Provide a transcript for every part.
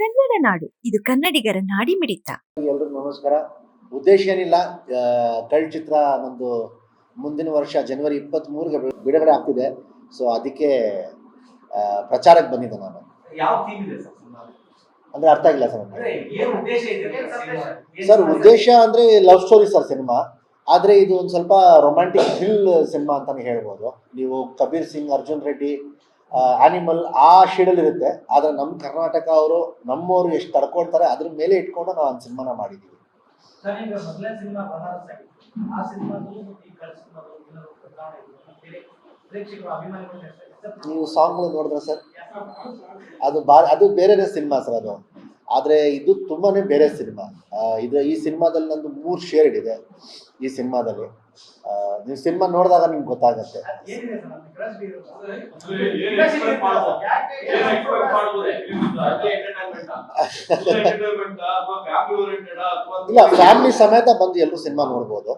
ಕನ್ನಡ ನಾಡು. ಇದು ಕನ್ನಡಿಗರ ನಾಡಿಮಿಡಿತ ಎಲ್ರಿಗೂ ನಮಸ್ಕಾರ. ಉದ್ದೇಶ ಏನಿಲ್ಲ ಕಳ್ ಚಿತ್ರ ನಮ್ದು ಮುಂದಿನ ವರ್ಷ ಜನವರಿ ಇಪ್ಪತ್ತ್ ಮೂರಿಗೆ ಬಿಡುಗಡೆ ಆಗ್ತಿದೆ. ಸೊ ಅದಕ್ಕೆ ಪ್ರಚಾರಕ್ಕೆ ಬಂದಿದ್ದೆ ನಾನು. ಯಾವ ಥೀಮ್ ಇದೆ ಸರ್ ಅಂದ್ರೆ ಅರ್ಥ ಆಗಿಲ್ಲ ಸರ್ ಅಂದ್ರೆ ಏನ್ ಉದ್ದೇಶ ಇದೆ ಸಿನಿಮಾ? ಸರ್ ಉದ್ದೇಶ ಅಂದ್ರೆ ಲವ್ ಸ್ಟೋರಿ ಸರ್ ಸಿನಿಮಾ. ಆದ್ರೆ ಇದು ಒಂದು ಸ್ವಲ್ಪ ರೊಮ್ಯಾಂಟಿಕ್ ಥ್ರಿಲ್ ಸಿನಿಮಾ ಅಂತಾನೆ ಹೇಳ್ಬೋದು. ನೀವು ಕಬೀರ್ ಸಿಂಗ್ ಅರ್ಜುನ್ ರೆಡ್ಡಿ ಆನಿಮಲ್ ಆ ಶೇಡಲ್ಲಿ ಇರುತ್ತೆ. ಆದರೆ ನಮ್ಮ ಕರ್ನಾಟಕ ಅವರು ನಮ್ಮವರು ಎಷ್ಟು ತಡ್ಕೊಳ್ತಾರೆ ಅದ್ರ ಮೇಲೆ ಇಟ್ಕೊಂಡು ನಾವು ಒಂದು ಸಿನಿಮಾನ ಮಾಡಿದ್ದೀವಿ ನೀವು ಸಾಂಗ್ಗಳು ನೋಡಿದ್ರೆ ಸರ್? ಅದು ಬಾ ಅದು ಬೇರೆನೇ ಸಿನಿಮಾ ಸರ್ ಅದು. ಆದರೆ ಇದು ತುಂಬಾನೇ ಬೇರೆ ಸಿನಿಮಾ ಇದು ಈ ಸಿನಿಮಾದಲ್ಲಿ ನಂದು ಮೂರು ಶೇರ್ ಇದೆ ಈ ಸಿನಿಮಾದಲ್ಲಿ ನೀವು ಸಿನಿಮಾ ನೋಡಿದಾಗ ನಿಮ್ಗೆ ಗೊತ್ತಾಗತ್ತೆ. ಇಲ್ಲ ಫ್ಯಾಮಿಲಿ ಸಮೇತ ಬಂದು ಎಲ್ಲರೂ ಸಿನಿಮಾ ನೋಡ್ಬೋದು.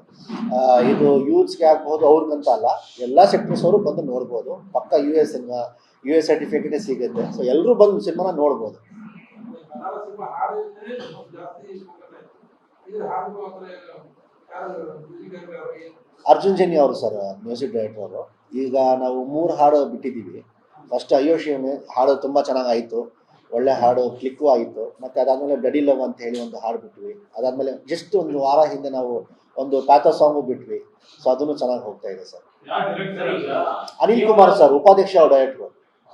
ಇದು ಯೂತ್ಸ್ಗೆ ಆಗ್ಬೋದು, ಅವ್ರಿಗಂತ ಅಲ್ಲ. ಎಲ್ಲ ಸೆಕ್ಟರ್ಸ್ ಅವರು ಬಂದು ನೋಡ್ಬೋದು. ಪಕ್ಕ U S cinema U S ಸರ್ಟಿಫಿಕೇಟೇ ಸಿಗುತ್ತೆ. ಸೊ ಎಲ್ಲರೂ ಬಂದು ಸಿನಿಮಾನ ನೋಡ್ಬೋದು. ಅರ್ಜುನ್ ಜನ್ಯ ಅವರು ಸರ್ ಮ್ಯೂಸಿಕ್ ಡೈರೆಕ್ಟರ್ ಅವರು. ಈಗ ನಾವು ಮೂರು ಹಾಡು ಬಿಟ್ಟಿದ್ದೀವಿ. ಫಸ್ಟ್ ಅಯೋಶಿಯನೆ ಹಾಡು ತುಂಬ ಚೆನ್ನಾಗಾಯಿತು. ಒಳ್ಳೆ ಹಾಡು ಕ್ಲಿಕ್ಕು ಆಯಿತು ಮತ್ತು ಅದಾದಮೇಲೆ ಬ್ಲಡಿ ಲವ್ ಅಂತ ಹೇಳಿ ಒಂದು ಹಾಡು ಬಿಟ್ವಿ. ಅದಾದಮೇಲೆ ಜಸ್ಟ್ ಒಂದು ವಾರ ಹಿಂದೆ ನಾವು ಒಂದು ಪ್ಯಾಥೋ ಸಾಂಗು ಬಿಟ್ವಿ. ಸೊ ಅದನ್ನು ಚೆನ್ನಾಗಿ ಹೋಗ್ತಾ ಇದೆ ಸರ್? ಅನಿಲ್ ಕುಮಾರ್ ಸರ್ ಉಪಾಧ್ಯಕ್ಷ ಅವ್ರ ಡೈರೆಕ್ಟ್ರು.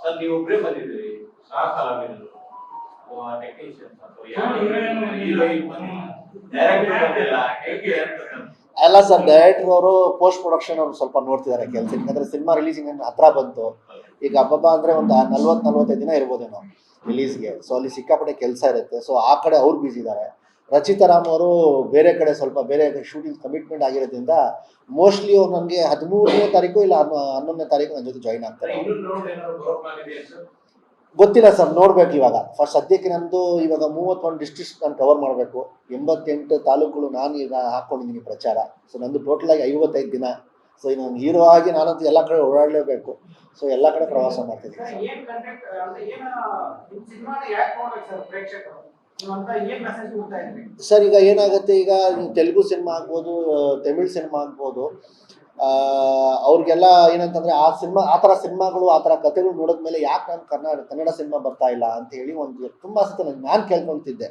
ಸರ್ ಅಲ್ಲ ಸರ್ ಡೈರೆಕ್ಟರ್ ಅವರು ಪೋಸ್ಟ್ ಪ್ರೊಡಕ್ಷನ್ ಅವ್ರು ಸ್ವಲ್ಪ ನೋಡ್ತಿದ್ದಾರೆ ಕೆಲಸ. ಯಾಕಂದ್ರೆ ಸಿನಿಮಾ ರಿಲೀಸಿಂಗ್ ಹತ್ರ ಬಂತು. ಈಗ ಹಬ್ಬಬ್ಬ ಅಂದ್ರೆ ಒಂದು ನಲ್ವತ್ ನಲ್ವತ್ತೈದು ದಿನ ಇರ್ಬೋದೇನೋ ರಿಲೀಸ್ಗೆ ಸೊ ಅಲ್ಲಿ ಸಿಕ್ಕಾಪಟ್ಟೆ ಕೆಲಸ ಇರುತ್ತೆ. ಸೊ ಆ ಕಡೆ ಅವ್ರು ಬ್ಯುಸಿ ಇದ್ದಾರೆ ರಚಿತಾ ರಾಮ್ ಅವರು ಬೇರೆ ಕಡೆ ಸ್ವಲ್ಪ ಬೇರೆ ಶೂಟಿಂಗ್ ಕಮಿಟ್ಮೆಂಟ್ ಆಗಿರೋದ್ರಿಂದ ಮೋಸ್ಟ್ಲಿ ಅವ್ರು ನನಗೆ ಹದಿಮೂರನೇ ತಾರೀಕು ಇಲ್ಲ ಹನ್ನೊ- ಹನ್ನೊಂದನೇ ತಾರೀಕು ನನ್ನ ಜೊತೆ ಜಾಯ್ನ್ ಆಗ್ತಾರೆ. ಗೊತ್ತಿಲ್ಲ ಸರ್ ನೋಡ್ಬೇಕು ಇವಾಗ. ಫಸ್ಟ್ ಸದ್ಯಕ್ಕೆ ನಂದು ಇವಾಗ ಮೂವತ್ತೊಂದು ಡಿಸ್ಟ್ರಿಕ್ಟ್ ನಾನು ಕವರ್ ಮಾಡಬೇಕು. ಎಂಬತ್ತೆಂಟು ತಾಲೂಕುಗಳು ನಾನು ಈಗ ಹಾಕೊಂಡಿದ್ದೀನಿ ಪ್ರಚಾರ. ಸೊ ನಂದು ಟೋಟಲ್ ಆಗಿ ಐವತ್ತೈದು ದಿನ. ಸೊ ಇನ್ನು ನಾನು ಹೀರೋ ಆಗಿ ನಾನಂತೂ ಎಲ್ಲ ಕಡೆ ಓಡಾಡಲೇಬೇಕು. ಸೊ ಎಲ್ಲ ಕಡೆ ಪ್ರವಾಸ ಮಾಡ್ತಿದ್ದೀನಿ ಸರ್, ಈಗ ಏನಾಗುತ್ತೆ ಈಗ ತೆಲುಗು ಸಿನಿಮಾ ಆಗ್ಬೋದು ತಮಿಳ್ ಸಿನಿಮಾ ಆಗ್ಬೋದು. ಅವ್ರಿಗೆಲ್ಲ ಏನಂತಂದ್ರೆ ಆ ಸಿನಿಮಾ ಆ ಥರ ಸಿನಿಮಾಗಳು ಆ ಥರ ಕಥೆಗಳು ನೋಡಿದ್ಮೇಲೆ ಯಾಕೆ ನಾನು ಕನ್ನಡ ಕನ್ನಡ ಸಿನಿಮಾ ಬರ್ತಾ ಇಲ್ಲ ಅಂತ ಹೇಳಿ ಒಂದು ತುಂಬ ಸತಿ ನಾನು ನಾನು ಕೇಳ್ಕೊಳ್ತಿದ್ದೆ.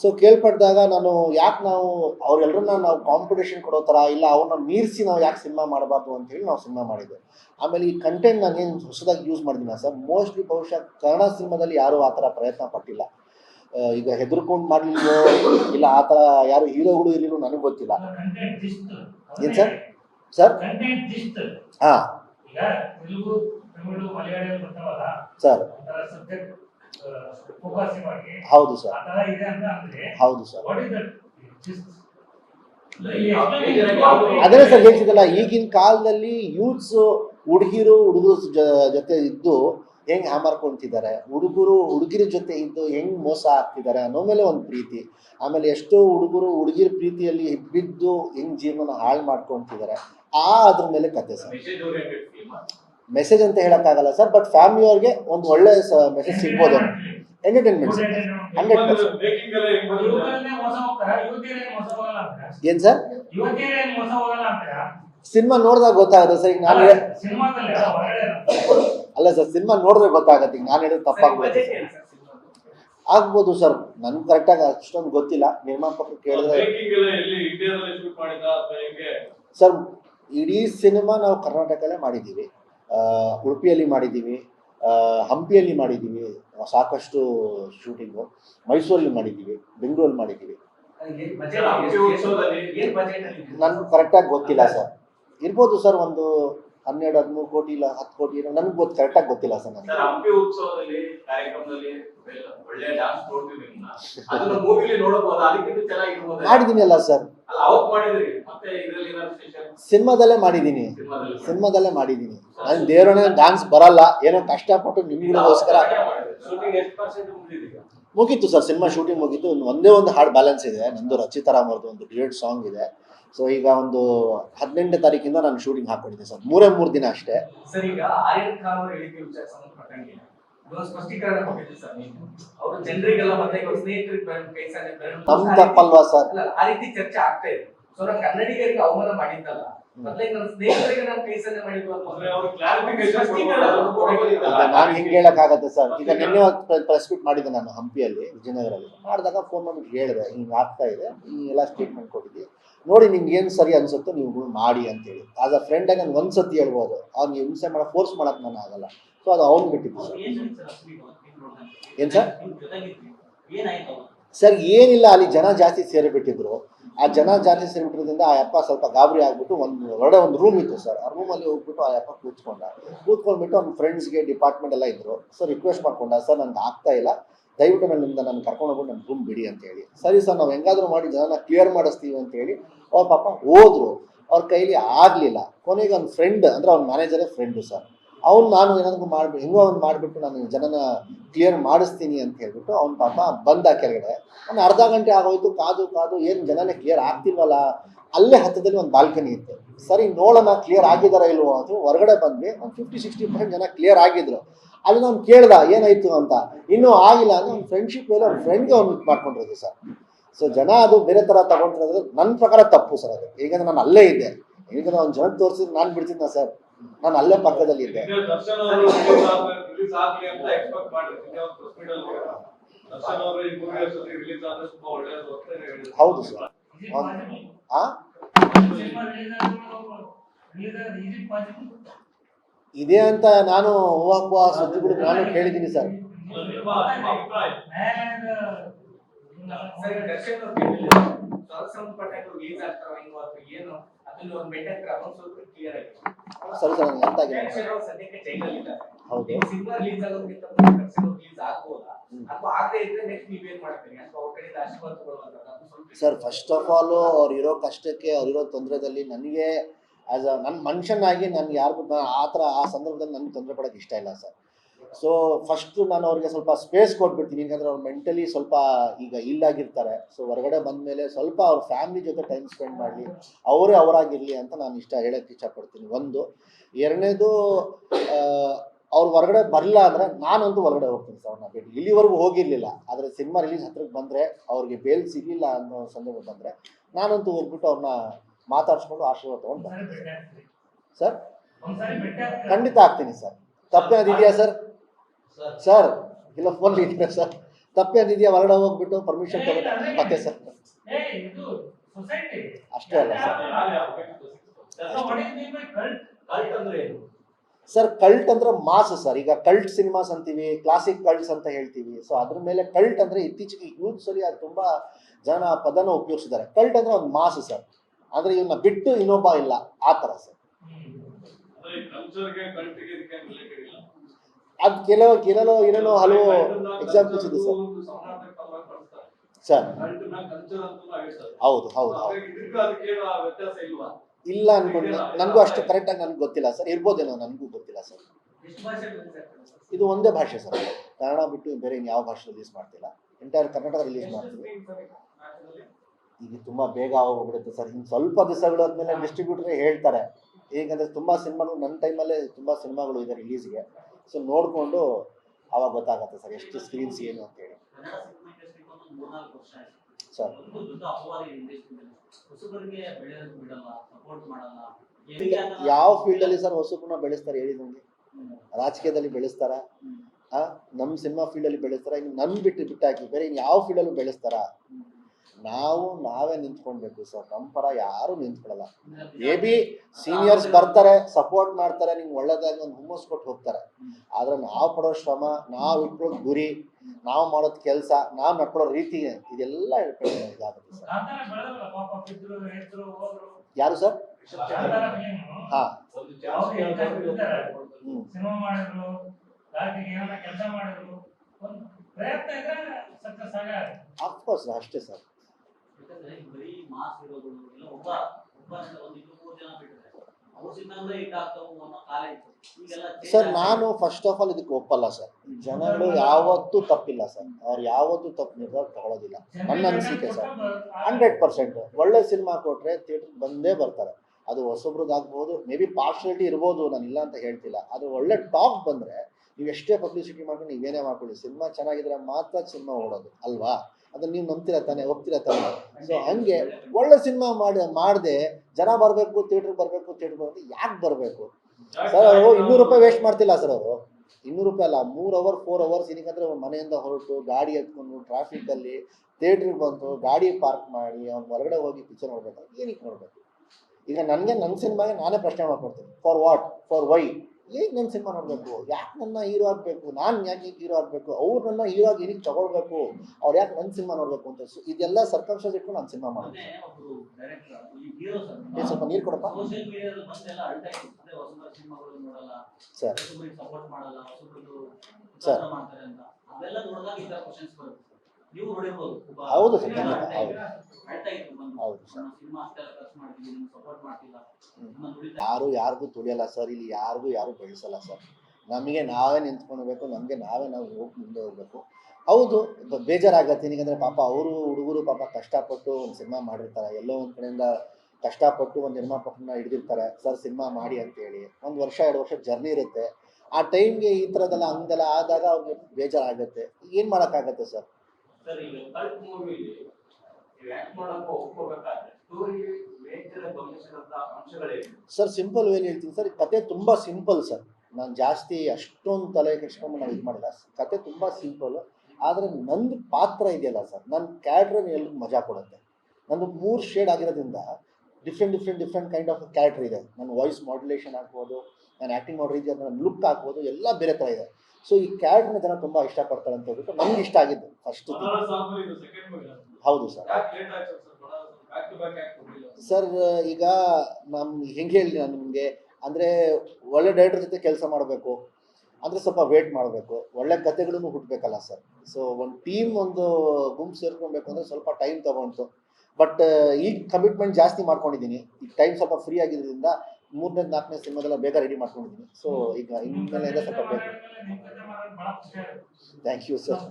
ಸೊ ಕೇಳ್ಪಟ್ಟಾಗ ನಾನು ಯಾಕೆ ನಾವು ಅವ್ರೆಲ್ರನ್ನ ನಾವು ಕಾಂಪಿಟೇಷನ್ ಕೊಡೋ ಥರ ಇಲ್ಲ ಅವ್ರನ್ನ ಮೀರಿಸಿ ನಾವು ಯಾಕೆ ಸಿನಿಮಾ ಮಾಡಬಾರ್ದು ಅಂತ ಹೇಳಿ ನಾವು ಸಿನಿಮಾ ಮಾಡಿದ್ದೆ. ಆಮೇಲೆ ಈ ಕಂಟೆಂಟ್ ನಾನೇನು ಹೊಸದಾಗಿ ಯೂಸ್ ಮಾಡಿದ್ದೀನಿ ಸರ್? ಮೋಸ್ಟ್ಲಿ ಬಹುಶಃ ಕನ್ನಡ ಸಿನಿಮಾದಲ್ಲಿ ಯಾರೂ ಆ ಥರ ಪ್ರಯತ್ನ ಪಟ್ಟಿಲ್ಲ. ಈಗ ಹೆದರ್ಕೊಂಡು ಮಾಡಲಿಲ್ಲೋ ಇಲ್ಲ ಆ ಥರ ಯಾರು ಹೀರೋಗಳು ಇರಲಿಲ್ಲ ನನಗೆ ಗೊತ್ತಿಲ್ಲ. ಏನು ಏನ್ ಸರ್? ಸರ್? ಹಾ. ಸರ್. ಹೌದು ಸರ್. ಆ ಇದೆ ಅಂತ ಅಂದ್ರೆ ಹೌದು sir. What is that gist ಅದೇ ಸರ್ ಹೇಳ್ತಿದ್ದಲ್ಲ ಈಗಿನ ಕಾಲದಲ್ಲಿ ಯೂತ್ಸ್ ಹುಡುಗಿರು ಹುಡುಗರು ಜೊತೆ ಇದ್ದು ಹೆಂಗ್ ಹಾಮಾರ್ಕೊಂತಿದ್ದಾರೆ? ಹುಡುಗರು ಹುಡುಗಿರ ಜೊತೆ ಇದ್ದು ಹೆಂಗ್ ಮೋಸ ಆಗ್ತಿದ್ದಾರೆ ಅನ್ನೋ ಮೇಲೆ ಒಂದು ಪ್ರೀತಿ. ಆಮೇಲೆ ಎಷ್ಟೋ ಹುಡುಗರು ಹುಡುಗಿರ ಪ್ರೀತಿಯಲ್ಲಿ ಬಿದ್ದು ಹೆಂಗ್ ಜೀವನ ಹಾಳು ಮಾಡ್ಕೊಂತಿದ್ದಾರೆ. ಆ ಅದ್ರ ಮೇಲೆ ಕತೆ ಸರ್. ಮೆಸೇಜ್ ಅಂತ ಹೇಳಕ್ಕಾಗಲ್ಲ ಸರ್ ಬಟ್ ಫ್ಯಾಮಿಲಿ ಅವ್ರಿಗೆ ಒಂದು ಒಳ್ಳೆ ಮೆಸೇಜ್ ಸಿಗ್ಬೋದು. Entertainment sir. ಹಂಡ್ರೆಡ್ ಪರ್ಸೆಂಟ್ ಏನ್ ಸರ್? ಸಿನಿಮಾ ನೋಡಿದಾಗ ಗೊತ್ತಾಗುತ್ತೆ ಸರ್ ಈಗ ನಾನು ಅಲ್ಲ, ಸರ್ ಸಿನಿಮಾ ನೋಡಿದ್ರೆ ಗೊತ್ತಾಗತ್ತೆ ಈಗ ನಾನು ಹೇಳಿದ್ರೆ ತಪ್ಪಾಗ್ಬೋದು ಆಗ್ಬೋದು ಸರ್ ನನ್ಗೆ ಕರೆಕ್ಟಾಗಿ ಅಷ್ಟೊಂದು ಗೊತ್ತಿಲ್ಲ. ನಿರ್ಮಾಪಕರು ಕೇಳಿದ್ರೆ ಸರ್ ಇಡೀ ಸಿನಿಮಾ ನಾವು ಕರ್ನಾಟಕದಲ್ಲೇ ಮಾಡಿದ್ದೀವಿ. ಉಡುಪಿಯಲ್ಲಿ ಮಾಡಿದ್ದೀವಿ ಹಂಪಿಯಲ್ಲಿ ಮಾಡಿದ್ದೀವಿ ಸಾಕಷ್ಟು ಶೂಟಿಂಗು. ಮೈಸೂರಲ್ಲಿ ಮಾಡಿದ್ದೀವಿ ಬೆಂಗಳೂರಲ್ಲಿ ಮಾಡಿದ್ದೀವಿ? ನನ್ಗೆ ಕರೆಕ್ಟಾಗಿ ಗೊತ್ತಿಲ್ಲ ಸರ್. ಇರ್ಬೋದು ಸರ್ ಒಂದು ಹನ್ನೆರಡು ಹದಿಮೂರು ಕೋಟಿ ಇಲ್ಲ ಹತ್ತು ಕೋಟಿ ನನಗೆ ಗೊತ್ತು ಕರೆಕ್ಟಾಗಿ ಗೊತ್ತಿಲ್ಲ ಸರ್ ನನಗೆ. ಹಂಪಿ ಉತ್ಸವದಲ್ಲಿ ಕಾರ್ಯಕ್ರಮದಲ್ಲಿ ಒಳ್ಳೆ- ಒಳ್ಳೆ ಡಾನ್ಸ್ ನೋಡ್ತೀವಿ ಅದನ್ನ ಮೂವಿಲಿ ನೋಡಬಹುದು? ಅದಕ್ಕಿಂತ ಚೆನ್ನಾಗಿರ್ಬೋದು ಮಾಡಿದ್ದೀನಿ ಅಲ್ಲ ಸರ್. ಸಿನಿಮಾದಲ್ಲೇ ಮಾಡಿದ್ದೀನಿ ಸಿನಿಮಾದಲ್ಲಿ ಮಾಡಿದ್ದೀನಿ ನಾನು ದೇವರನ್ನ ಡ್ಯಾನ್ಸ್ ಬರಲ್ಲ. ಏನೋ ಕಷ್ಟಪಟ್ಟು ನಿಮ್ಗೋಸ್ಕರ ಮುಗೀತು ಸರ್ ಸಿನಿಮಾ ಶೂಟಿಂಗ್ ಮುಗೀತು. ಒಂದೇ ಒಂದು ಹಾಡ್ ಬ್ಯಾಲೆನ್ಸ್ ಇದೆ. ನಂದು ರಚಿತಾ ರಾಮ್ ಅವ್ರದ್ದು ಒಂದು ಡಿಯೇಟ್ ಸಾಂಗ್ ಇದೆ. ಸೊ ಈಗ ಒಂದು ಹದಿನೆಂಟನೇ ತಾರೀಕಿಂದ ನಾನು ಶೂಟಿಂಗ್ ಹಾಕೊಂಡಿದ್ದೆ ಸರ್. ಮೂರೇ ಮೂರು ದಿನ ಅಷ್ಟೇ. ಸರ್ ಈಗ ಆರ್ಯನ್ ಖಾನ್ ಅವ್ರ ಹೇಳಿಕೆ ವಿಚಾರ ಸಂಬಂಧಪಟ್ಟಂಗೆ ಇದೊಂದು ಸ್ಪಷ್ಟೀಕರಣ ಕೊಟ್ಟಿದ್ದು ಸರ್ ನೀವು. ಅವರು ಜನರಿಗೆಲ್ಲ ಮತ್ತೆ ಇವಾಗ ಸ್ನೇಹಿತರಿಗೆ ಬೆರಳು ಕೈ ಸನ್ನೆ ಬೆರಳು ನಮ್ ಆ ರೀತಿ- ತಪ್ಪಲ್ವಾ ಸರ್? ಆ ರೀತಿ ಚರ್ಚೆ ಆಗ್ತಾ ಇದೆ ಸೊ ಕನ್ನಡಿಗರಿಗೆ ಅವಮಾನ ಮಾಡಿದ್ದಲ್ಲ. ನಾನು ಹಿಂಗೆ ಹೇಳಕ್ಕಾಗತ್ತೆ ಸರ್. ಈಗ ನಿನ್ನೆ ಪ್ರೆಸ್ ಮೀಟ್ ಮಾಡಿದ್ದೆ ನಾನು ಹಂಪಿಯಲ್ಲಿ ವಿಜಯನಗರಲ್ಲಿ ಮಾಡಿದಾಗ ಫೋನ್ ಮಾಡಿ ಹೇಳಿದೆ ಹಿಂಗೆ ಆಗ್ತಾ ಇದೆ ಈ ಎಲ್ಲ ಸ್ಟೇಟ್ಮೆಂಟ್ ಕೊಟ್ಟಿದ್ದಿ. ನೋಡಿ ನಿಮ್ಗೆ ಏನು ಸರಿ ಅನ್ಸುತ್ತೋ ನೀವು ಮಾಡಿ ಅಂತೇಳಿ. ಆಸ್ ಅ ಫ್ರೆಂಡ್ ಆಗಿ ನಂಗೆ ಒಂದ್ಸತಿ ಹೇಳ್ಬೋದು. ಅವ್ನಿಗೆ ಹಿಂಸೆ ಮಾಡೋ ಫೋರ್ಸ್ ಮಾಡಕ್ ನಾನು ಆಗಲ್ಲ. ಸೊ ಅದು ಅವ್ನು ಬಿಟ್ಟಿದ್ದು ಸರ್. ಏನ್ ಸರ್ ಸರ್ ಏನಿಲ್ಲ ಅಲ್ಲಿ ಜನ ಜಾಸ್ತಿ ಸೇರಿಬಿಟ್ಟಿದ್ರು. ಆ ಜನ ಜಾಸ್ತಿ ಸೇರಿಬಿಟ್ಟಿರೋದ್ರಿಂದ ಆ ಅಪ್ಪ ಸ್ವಲ್ಪ ಗಾಬರಿ ಆಗ್ಬಿಟ್ಟು ಒಂದು ಹೊರಡೆ ಒಂದು ರೂಮ್ ಇತ್ತು ಸರ್ ಆ ರೂಮಲ್ಲಿ ಹೋಗ್ಬಿಟ್ಟು ಆ ಅಪ್ಪ ಕೂತ್ಕೊಂಡ. ಕೂತ್ಕೊಂಡ್ಬಿಟ್ಟು ಅವ್ನ ಫ್ರೆಂಡ್ಸ್ಗೆ ಡಿಪಾರ್ಟ್ಮೆಂಟ್ ಎಲ್ಲ ಇದ್ರು. ಸರ್ ರಿಕ್ವೆಸ್ಟ್ ಮಾಡ್ಕೊಂಡ ಸರ್ ನನಗೆ ಆಗ್ತಾ ಇಲ್ಲ. ದಯವಿಟ್ಟು ನನ್ನಿಂದ ನಾನು ಕರ್ಕೊಂಡು ಹೋಗ್ಬಿಟ್ಟು ನನ್ನ ರೂಮ್ ಬಿಡಿ ಅಂತ ಹೇಳಿ. ಸರಿ ಸರ್ ನಾವು ಹೆಂಗಾದ್ರೂ ಮಾಡಿ ಜನನ ಕ್ಲಿಯರ್ ಮಾಡಿಸ್ತೀವಿ ಅಂತ ಹೇಳಿ ಅವ್ರ ಪಾಪ ಹೋದ್ರು. ಅವ್ರ ಕೈಲಿ ಆಗಲಿಲ್ಲ. ಕೊನೆಗೆ ಅವ್ನ ಫ್ರೆಂಡ್ ಅಂದ್ರೆ ಅವ್ನ ಮ್ಯಾನೇಜರೇ ಫ್ರೆಂಡು ಸರ್ ಅವ್ನು ನಾನು ಏನಾದ್ರು ಮಾಡ್ಬಿಟ್ಟು ಹೆಂಗೋ ಅವ್ನು ಮಾಡಿಬಿಟ್ಟು ನಾನು ಜನನ ಕ್ಲಿಯರ್ ಮಾಡಿಸ್ತೀನಿ ಅಂತ ಹೇಳ್ಬಿಟ್ಟು ಅವ್ನ ಪಾಪ ಬಂದ ಕೆಳಗಡೆ. ಒಂದು ಅರ್ಧ ಗಂಟೆ ಆಗೋಯ್ತು, ಕಾದು ಕಾದು, ಏನು ಜನನೇ ಕ್ಲಿಯರ್ ಆಗ್ತಿಲ್ವಲ್ಲ, ಅಲ್ಲೇ ಹತ್ತದಲ್ಲಿ ಒಂದು ಬಾಲ್ಕನಿ ಇತ್ತು. ಸರಿ, ನೋಡೋಣ ಕ್ಲಿಯರ್ ಆಗಿದಾರ ಇಲ್ವೋ ಅಂತ ಹೊರಗಡೆ ಬಂದ್ವಿ. ಒಂದು ಫಿಫ್ಟಿ ಸಿಕ್ಸ್ಟಿ ಪರ್ಸೆಂಟ್ ಜನ ಕ್ಲಿಯರ್ ಆಗಿದ್ರು. ಅಲ್ಲಿ ನಾನು ಕೇಳ್ದ, ಏನಾಯ್ತು ಅಂತ. ಇನ್ನೂ ಆಗಿಲ್ಲ ಅಂದ್ರೆ ಅವ್ನ ಫ್ರೆಂಡ್ಶಿಪ್ ಮೇಲೆ ಅವ್ನ ಫ್ರೆಂಡ್ಗೆ ಅವ್ನು ಇದು ಮಾಡ್ಕೊಂಡಿರೋದು ಸರ್. ಸೊ ಜನ ಅದು ಬೇರೆ ಥರ ತಗೊಂಡಿರೋದು. ನನ್ನ ಪ್ರಕಾರ ತಪ್ಪು ಸರ್ ಅದು. ಈಗಂದ್ರೆ ನಾನು ಅಲ್ಲೇ ಇದ್ದೆ. ಈಗ ಅವ್ನು ಜನ ತೋರಿಸಿದ್ರೆ ನಾನು ಬಿಡ್ತಿದ್ದ ಸರ್. ನಾನು ಅಲ್ಲೇ ಪಕ್ಕದಲ್ಲಿ ಇದ್ದೆ. ಹೌದು ಸರ್. ಆ? ಇದೆ ಅಂತ ನಾನು ಸುದ್ದಿ ಸುದ್ದಿಗಳು ನಾನು ಕೇಳಿದ್ದೀನಿ ಸರ್. ಸರ್, ಸರಿ ಅರ್ಥ ಆಗಿಲ್ಲ. ಹೌದು. ಸರ್ ಫಸ್ಟ್ ಆಫ್ ಆಲ್ ಅವ್ರು ಇರೋ ಕಷ್ಟಕ್ಕೆ ಅವ್ರಿರೋ ತೊಂದರೆದಲ್ಲಿ ನನಗೆ ಆಸ್ ಅ ನನ್ನ ಮನುಷ್ಯನಾಗಿ ನನ್ಗೆ ಯಾರಿಗೂ ಆ ಥರ ಆ ಸಂದರ್ಭದಲ್ಲಿ ನನಗೆ ತೊಂದರೆ ಪಡೋಕ್ಕೆ ಇಷ್ಟ ಇಲ್ಲ ಸರ್. ಸೊ ಫಸ್ಟ್ ನಾನು ಅವ್ರಿಗೆ ಸ್ವಲ್ಪ ಸ್ಪೇಸ್ ಕೊಟ್ಬಿಡ್ತೀನಿ. ಯಾಕಂದರೆ ಅವ್ರು ಮೆಂಟಲಿ ಸ್ವಲ್ಪ ಈಗ ಇಲ್ಲಾಗಿರ್ತಾರೆ ಸೊ ಹೊರಗಡೆ ಬಂದಮೇಲೆ ಸ್ವಲ್ಪ ಅವ್ರ ಫ್ಯಾಮಿಲಿ ಜೊತೆ ಟೈಮ್ ಸ್ಪೆಂಡ್ ಮಾಡಲಿ. ಅವರೇ ಅವರಾಗಿರಲಿ ಅಂತ ನಾನು ಇಷ್ಟ ಹೇಳೋಕ್ಕೆ ಇಷ್ಟಪಡ್ತೀನಿ. ಒಂದು. ಎರಡನೇದು ಅವ್ರು ಹೊರಗಡೆ ಬರಲ್ಲ ಅಂದರೆ ನಾನಂತೂ ಹೊರಗಡೆ ಹೋಗ್ತೀನಿ ಸರ್ ಅವ್ರನ್ನ ಭೇಟಿ. ಇಲ್ಲಿವರೆಗೂ ಹೋಗಿರಲಿಲ್ಲ. ಆದರೆ ಸಿನಿಮಾ ರಿಲೀಸ್ ಹತ್ರಕ್ಕೆ ಬಂದರೆ ಅವ್ರಿಗೆ ಬೇಲ್ ಸಿಗಲಿಲ್ಲ ಅನ್ನೋ ಸಂದರ್ಭ ಬಂದರೆ ನಾನಂತೂ ಹೋಗ್ಬಿಟ್ಟು ಅವ್ರನ್ನ ಮಾತಾಡ್ಸ್ಕೊಂಡು ಆಶೀರ್ವಾದ ತೊಗೊಂಡು ಬರ್ತೀನಿ. ಸರ್? ಖಂಡಿತ ಆಗ್ತೀನಿ ಸರ್. ತಪ್ಪೇನದಿದೆಯಾ ಸರ್? ಸರ್ ಇಲ್ಲ ಫೋನ್ ಇದೆಯಾ ಸರ್. ತಪ್ಪೇನಿದೆಯಾ ಹೊರಗಡೆ ಹೋಗ್ಬಿಟ್ಟು ಪರ್ಮಿಷನ್ ತಗೊಂಡು ಮತ್ತೆ ಸರ್. ಏ ಇದು ಸೊಸೈಟಿ ಅಷ್ಟೇ ಅಲ್ಲ ಸರ್. ಸರ್ ಕಲ್ಟ್ ಅಂದ್ರೆ ಮಾಸ್ ಸರ್. ಈಗ ಕಲ್ಟ್ ಸಿನಿಮಾಸ್ ಅಂತೀವಿ ಕ್ಲಾಸಿಕ್ ಕಲ್ಟ್ಸ್ ಅಂತ ಹೇಳ್ತೀವಿ. ಸೊ ಅದ್ರ ಮೇಲೆ ಕಲ್ಟ್ ಅಂದ್ರೆ ಇತ್ತೀಚೆಗೆ ಯೂತ್ ಸರಿ ಅದು ತುಂಬಾ ಜನ ಪದನ ಉಪಯೋಗಿಸಿದ್ದಾರೆ. ಕಲ್ಟ್ ಅಂದ್ರೆ ಒಂದು ಮಾಸ್ ಸರ್. ಅಂದ್ರೆ ಇವನ್ನ ಬಿಟ್ಟು ಇನ್ನೊಬ್ಬ ಇಲ್ಲ. ಆ ತರ ಸರ್. ಅದು ಕೆಲವು ಕೆಲವು ಏನೇನೋ ಹಲವು ಎಕ್ಸಾಂಪಲ್ಸ್ ಇದೆ ಸರ್. ಸರ್. ಹೌದು ಹೌದು ಹೌದು. ಇಲ್ಲ ಅನ್ಕೊಂಡು ನನಗೂ ಅಷ್ಟು ಕರೆಕ್ಟಾಗಿ ನನಗೆ ಗೊತ್ತಿಲ್ಲ ಸರ್. ಇರ್ಬೋದೇನೋ ನನಗೂ ಗೊತ್ತಿಲ್ಲ ಸರ್? ಇದು ಒಂದೇ ಭಾಷೆ ಸರ್. ಕನ್ನಡ ಬಿಟ್ಟು ಬೇರೆ ಯಾವ ಭಾಷೆ ರಿಲೀಸ್ ಮಾಡ್ತಿಲ್ಲ. ಎಂಟೈರ್ ಕರ್ನಾಟಕ ರಿಲೀಸ್ ಮಾಡ್ತೀವಿ ಈಗ? ತುಂಬ ಬೇಗ ಹೋಗ್ಬಿಡುತ್ತೆ ಸರ್. ಇನ್ನು ಸ್ವಲ್ಪ ದಿವಸಗಳು ಆದಮೇಲೆ ಡಿಸ್ಟ್ರಿಬ್ಯೂಟ್ರೇ ಹೇಳ್ತಾರೆ. ಹೇಗಂದ್ರೆ ತುಂಬ ಸಿನಿಮಾಗಳು ನನ್ನ ಟೈಮಲ್ಲೇ ತುಂಬ ಸಿನಿಮಾಗಳು ಇದೆ ರಿಲೀಸ್ಗೆ ಸೊ ನೋಡಿಕೊಂಡು ಅವಾಗ ಗೊತ್ತಾಗುತ್ತೆ ಸರ್ ಎಷ್ಟು ಸ್ಕ್ರೀನ್ಸ್ ಏನು ಅಂತೇಳಿ ಸರ್. ಯಾವ ಫೀಲ್ಡಲ್ಲಿ ಸರ್ ಹೊಸಬ್ರನ್ನ ಬೆಳೆಸ್ತಾರೆ ಹೇಳಿ ನನಗೆ ರಾಜಕೀಯದಲ್ಲಿ ಬೆಳೆಸ್ತಾರ? ನಮ್ಮ ಸಿನಿಮಾ ಫೀಲ್ಡಲ್ಲಿ ಬೆಳೆಸ್ತಾರ? ಇನ್ನು ನನ್ ಬಿಟ್ಟು ಬಿಟ್ಟಾಕಿ ಬೇರೆ ಇನ್ನು ಯಾವ ಫೀಲ್ಡಲ್ಲೂ ಬೆಳೆಸ್ತಾರ? ನಾವು ನಾವೇ ನಿಂತ್ಕೊಳ್ಬೇಕು ಸರ್. ನಮ್ಮ ಪರ ಯಾರು ನಿಂತ್ಕೊಳ್ಳಲ್ಲ ಮೇ ಬಿ ಸೀನಿಯರ್ಸ್ ಬರ್ತಾರೆ ಸಪೋರ್ಟ್ ಮಾಡ್ತಾರೆ ನಿಮ್ಗೆ ಒಳ್ಳೇದಾಗಿ ಒಂದು ಹುಮ್ಮಸ್ ಕೊಟ್ಟು ಹೋಗ್ತಾರೆ. ಆದ್ರೆ ನಾವು ಪಡೋ ಶ್ರಮ ನಾವು ಇಟ್ಕೊಳ್ಳೋ ಗುರಿ ನಾವು ಮಾಡೋದ್ ಕೆಲಸ ನಾವು ನಡ್ಕೊಳ್ಳೋ ರೀತಿ ಇದೆಲ್ಲ ಇದಾಗುತ್ತೆ ಸರ್. ಯಾರು ಸರ್? ಹಾಂ. ಅಫ್ಕೋರ್ಸ್ ಅಷ್ಟೇ ಸರ್. ಯಾಕಂದ್ರೆ ಬರೀ ಮಾಸ್ ಇರೋದು ಇಲ್ಲ ಒಬ್ಬ ಒಬ್ಬ ಒಂದು ಇನ್ನು ಮೂರು ಜನ ಬಿಟ್ಟರೆ ಸರ್ ನಾನು ಫಸ್ಟ್ ಆಫ್ ಆಲ್ ಇದಕ್ಕೆ ಒಪ್ಪಲ್ಲ ಸರ್. ಜನಗಳು ಯಾವತ್ತೂ ತಪ್ಪಿಲ್ಲ ಸರ್. ಅವ್ರು ಯಾವತ್ತೂ ತಪ್ಪು ನಿರ್ಧಾರ ತಗೊಳ್ಳೋದಿಲ್ಲ ನನ್ನ ಅನಿಸಿಕೆ ಸರ್. Hundred percent. ಒಳ್ಳೆ ಸಿನಿಮಾ ಕೊಟ್ರೆ ಥಿಯೇಟರ್ ಬಂದೇ ಬರ್ತಾರೆ. ಅದು ಹೊಸಬ್ರಿಗಾಗ್ಬೋದು ಮೇ ಬಿ ಪಾರ್ಶಾಲಿಟಿ ಇರ್ಬೋದು ನಾನು ಇಲ್ಲ ಅಂತ ಹೇಳ್ತಿಲ್ಲ. ಅದು ಒಳ್ಳೆ ಟಾಕ್ ಬಂದ್ರೆ ನೀವು ಎಷ್ಟೇ ಪಬ್ಲಿಸಿಟಿ ಮಾಡ್ಕೊಂಡು ನೀವೇನೇ ಮಾಡ್ಕೊಳ್ಳಿ. ಸಿನಿಮಾ ಚೆನ್ನಾಗಿದ್ರೆ ಮಾತ್ರ ಸಿನಿಮಾ ಓಡೋದು. ಅಲ್ವಾ? ಅದನ್ನ ನೀವು ನಂಬ್ತೀರ ತಾನೆ ಹೋಗ್ತೀರ ತಾನೆ? ಸೊ ಹಂಗೆ ಒಳ್ಳೆ ಸಿನಿಮಾ ಮಾಡಿ, ಮಾಡದೆ, ಜನ ಬರಬೇಕು ಥಿಯೇಟ್ರಿಗೆ ಬರಬೇಕು ಥಿಯೇಟ್ರಿಗೆ ಬರಬೇಕು, ಯಾಕೆ ಬರಬೇಕು? ಸರ್ ಅವರು ಇನ್ನೂರು ರೂಪಾಯಿ ವೇಸ್ಟ್ ಮಾಡ್ತಿಲ್ಲ ಸರ್ ಅವರು. ಇನ್ನೂರು ರೂಪಾಯಿ ಅಲ್ಲ, ಮೂರು ಅವರ್ ಫೋರ್ ಅವರ್ಸ್ ಏನಕ್ಕಂದ್ರೆ ಮನೆಯಿಂದ ಹೊರಟು, ಗಾಡಿ ಎತ್ಕೊಂಡು ಟ್ರಾಫಿಕಲ್ಲಿ ಥಿಯೇಟ್ರಿಗೆ ಬಂದು ಗಾಡಿ ಪಾರ್ಕ್ ಮಾಡಿ, ಅವ್ನು ಹೊರಗಡೆ ಹೋಗಿ ಪಿಕ್ಚರ್ ನೋಡ್ಬೇಕು, ಏನಕ್ಕೆ ನೋಡ್ಬೇಕು? ಈಗ ನನಗೆ ನನ್ನ ಸಿನಿಮಾಗೆ ನಾನೇ ಪ್ರಶ್ನೆ ಮಾಡ್ಕೊಡ್ತೀನಿ. ಫಾರ್ ವಾಟ್ ಫಾರ್ ವೈ ಏಕೆ ನನ್ನ ಸಿನಿಮಾ ನೋಡಬೇಕು ಯಾಕೆ ನನ್ನ ಹೀರೋ ಆಗಬೇಕು? ನಾನು ಯಾಕೆ ಹೀರೋ ಆಗಬೇಕು? ಅವ್ರು ನನ್ನ ಹೀರೋ ಆಗಿ ಏನಕ್ಕೆ ತಗೊಳ್ಬೇಕು? ಅವ್ರು ಯಾಕೆ ನನ್ನ ಸಿನಿಮಾ ನೋಡಬೇಕು ಅಂತ ಸೊ ಇದೆಲ್ಲ ಸರ್ಕಮ್ಸ್ಟೆನ್ಸ್ ಇಟ್ಕೊಂಡು ನಾನು ಸಿನಿಮಾ ಏ, ಸ್ವಲ್ಪ ನೀರು ಕೊಡಪ್ಪ. ಸರ್. ಸರ್. ಹೌದು ಸರ್, ಹೌದು. ಸರ್. ಯಾರು ಯಾರಿಗೂ ತುಳಿಯಲ್ಲ ಸರ್ ಇಲ್ಲಿ ಯಾರಿಗೂ ಯಾರು ಬೆಳೆಸಲ್ಲ ಸರ್. ನಮಗೆ ನಾವೇ ನಿಂತ್ಕೊಳ್ಬೇಕು ನಮಗೆ ನಾವೇ ನಾವು ಹೋಗಿ ಮುಂದೆ ಹೋಗ್ಬೇಕು. ಹೌದು ಬೇಜಾರಾಗತ್ತೆ ಅಂದ್ರೆ ಪಾಪ ಅವರು ಹುಡುಗರು ಪಾಪ ಕಷ್ಟಪಟ್ಟು ಒಂದು ಸಿನಿಮಾ ಮಾಡಿರ್ತಾರೆ. ಎಲ್ಲೋ ಒಂದು ಕಡೆಯಿಂದ ಕಷ್ಟಪಟ್ಟು ಒಂದು ನಿರ್ಮಾಪಕನ ಹಿಡಿದಿರ್ತಾರೆ. ಸರ್ ಸಿನಿಮಾ ಮಾಡಿ ಅಂತೇಳಿ. ಒಂದು ವರ್ಷ ಎರಡು ವರ್ಷ ಜರ್ನಿ ಇರುತ್ತೆ. ಆ ಟೈಮ್ಗೆ ಈ ಥರದ್ದೆಲ್ಲ ಹಂಗೆಲ್ಲ ಆದಾಗ ಅವ್ರಿಗೆ ಬೇಜಾರಾಗತ್ತೆ. ಏನು ಮಾಡೋಕ್ಕಾಗತ್ತೆ ಸರ್? ಸರ್, ಈಗ ಥರ್ಡ್ ಮೂವಿಲಿ ನೀವು ಆಕ್ಟ್ ಒಪ್ಕೋಬೇಕಾದ್ರೆ ಸ್ಟೋರಿ ಮೇಜರ್ ಸರ್ ಸಿಂಪಲ್ ವೇಲಿ ಹೇಳ್ತೀನಿ ಸರ್ ಕತೆ ತುಂಬ ಸಿಂಪಲ್ ಸರ್. ನಾನು ಜಾಸ್ತಿ ಅಷ್ಟೊಂದು ತಲೆ ಕೆಡ್ಸ್ಕೊಂಡು ನಾವು ಇದು ಮಾಡಿಲ್ಲ. ಕತೆ ತುಂಬ ಸಿಂಪಲ್ ಆದರೆ ನಂದು ಪಾತ್ರ ಇದೆಯಲ್ಲ ಸರ್. ನನ್ನ ಕ್ಯಾರೆಕ್ಟರ್ ಎಲ್ರಿಗೂ ಮಜಾ ಕೊಡುತ್ತೆ. ನಂದು ಮೂರು ಶೇಡ್ ಆಗಿರೋದ್ರಿಂದ different different different kind of character ಇದೆ. ನನ್ನ ವಾಯ್ಸ್ ಮಾಡ್ಯುಲೇಷನ್ ಆಗ್ಬೋದು ನಾನು ಆ್ಯಕ್ಟಿಂಗ್ ಮಾಡೋ ರೀತಿ ನನ್ನ ಲುಕ್ ಹಾಕ್ಬೋದು ಎಲ್ಲ ಬೇರೆ ಥರ ಇದೆ. ಸೊ ಈ ಕ್ಯಾರೆಕ್ಟರ್ನ ಜನ ತುಂಬ ಇಷ್ಟಪಡ್ತಾರೆ ಅಂತ ಹೇಳ್ಬಿಟ್ಟು ನಮ್ಗೆ ಇಷ್ಟ ಆಗಿದ್ದು ಫಸ್ಟ್ ಹೌದು ಸರ್. ಸರ್? ಈಗ ನಮ್ ಹೆಂಗೆ ಹೇಳಿ ನಾನು ನಿಮಗೆ? ಅಂದರೆ ಒಳ್ಳೆ ಡೈರೆಕ್ಟರ್ ಜೊತೆ ಕೆಲಸ ಮಾಡಬೇಕು. ಅಂದರೆ ಸ್ವಲ್ಪ ವೇಟ್ ಮಾಡಬೇಕು. ಒಳ್ಳೆ ಕತೆಗಳನ್ನು ಹುಟ್ಟಬೇಕಲ್ಲ ಸರ್. ಸೊ ಒಂದು ಟೀಮ್ ಒಂದು ಗುಂಪು ಸೇರ್ಕೊಬೇಕು ಅಂದರೆ ಸ್ವಲ್ಪ ಟೈಮ್ ತಗೊಂಡು. ಬಟ್ ಈಗ ಕಮಿಟ್ಮೆಂಟ್ ಜಾಸ್ತಿ ಮಾಡ್ಕೊಂಡಿದ್ದೀನಿ. ಈಗ ಟೈಮ್ ಸ್ವಲ್ಪ ಫ್ರೀ ಆಗಿದ್ದರಿಂದ ಮೂರನೇ ನಾಲ್ಕನೇ ಸಿನಿಮಾದೆಲ್ಲ ಬೇಗ ರೆಡಿ ಮಾಡ್ಕೊಂಡಿದ್ದೀನಿ. ಸೊ ಈಗ ಇನ್ಮೇಲೆ ಸ್ವಲ್ಪ ಬೇಕು thank you sir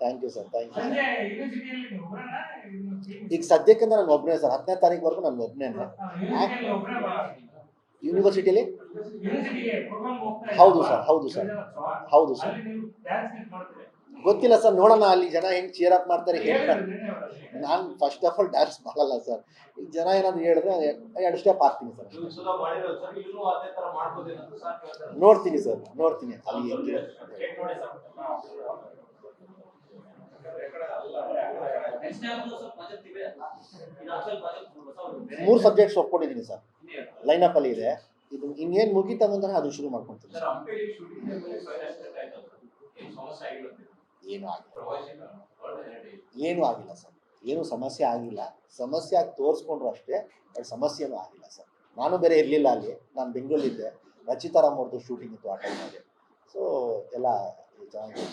thank you sir thank you? ಈಗ ಸದ್ಯಕ್ಕೆ ನಾನು ಒಬ್ಬನೇ ಸರ್ ಹತ್ತನೇ ತಾರೀಕುವರೆಗೂ ನಾನು ಒಬ್ಬನೇ. ಯೂನಿವರ್ಸಿಟಿಲಿ ಹೌದು ಸರ್, ಹೌದು ಸರ್. ಹೌದು ಸರ್ ಗೊತ್ತಿಲ್ಲ ಸರ್ ನೋಡೋಣ ಅಲ್ಲಿ ಜನ ಹೆಂಗೆ ಚೇರ್ ಅಪ್ ಮಾಡ್ತಾರೆ ಹೇಳ್ತಾರೆ. ನಾನು ಫಸ್ಟ್ ಆಫ್ ಆಲ್ ಡ್ಯಾನ್ಸ್ ಮಾಡಲ್ಲ ಸರ್. ಈಗ ಜನ ಏನಾದ್ರು ಹೇಳಿದ್ರೆ ಎರಡು ಸ್ಟೆಪ್ ಹಾಕ್ತೀನಿ ಸರ್. ನೋಡ್ತೀನಿ ಸರ್ ನೋಡ್ತೀನಿ ಅಲ್ಲಿ ಹೆಂಗೆ ಮೂರು ಸಬ್ಜೆಕ್ಟ್ಸ್ ಒಪ್ಕೊಂಡಿದ್ದೀನಿ ಸರ್. ಲೈನ್ ಅಪ್ ಅಲ್ಲಿ ಇದೆ. ಇದು ಇನ್ನೇನು ಮುಗಿತಂದ್ರೆ ಅದು ಶುರು ಮಾಡ್ಕೊಂತೀನಿ. ಏನು ಆಗಿಲ್ಲ. ಏನೂ ಆಗಿಲ್ಲ ಸರ್. ಏನೂ ಸಮಸ್ಯೆ ಆಗಿಲ್ಲ. ಸಮಸ್ಯೆ ಆಗಿ ತೋರಿಸ್ಕೊಂಡ್ರು ಅಷ್ಟೇ ಬಟ್ ಸಮಸ್ಯೆನೂ ಆಗಿಲ್ಲ ಸರ್. ನಾನು ಬೇರೆ ಇರಲಿಲ್ಲ ಅಲ್ಲಿ. ನಾನು ಬೆಂಗಳೂರಿದ್ದೆ ರಚಿತಾರಾಮ್ ಅವ್ರದ್ದು ಶೂಟಿಂಗ್ ಇತ್ತು ಆ ಟೈಮಲ್ಲಿ ಸೊ ಎಲ್ಲ ಚೆನ್ನಾಗಿ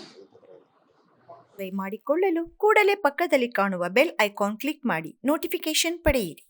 ಮಾಡಿಕೊಳ್ಳಲು ಕೂಡಲೇ ಪಕ್ಕದಲ್ಲಿ ಕಾಣುವ ಬೆಲ್ ಐಕಾನ್ ಕ್ಲಿಕ್ ಮಾಡಿ. ನೋಟಿಫಿಕೇಶನ್ ಪಡೆಯಿರಿ.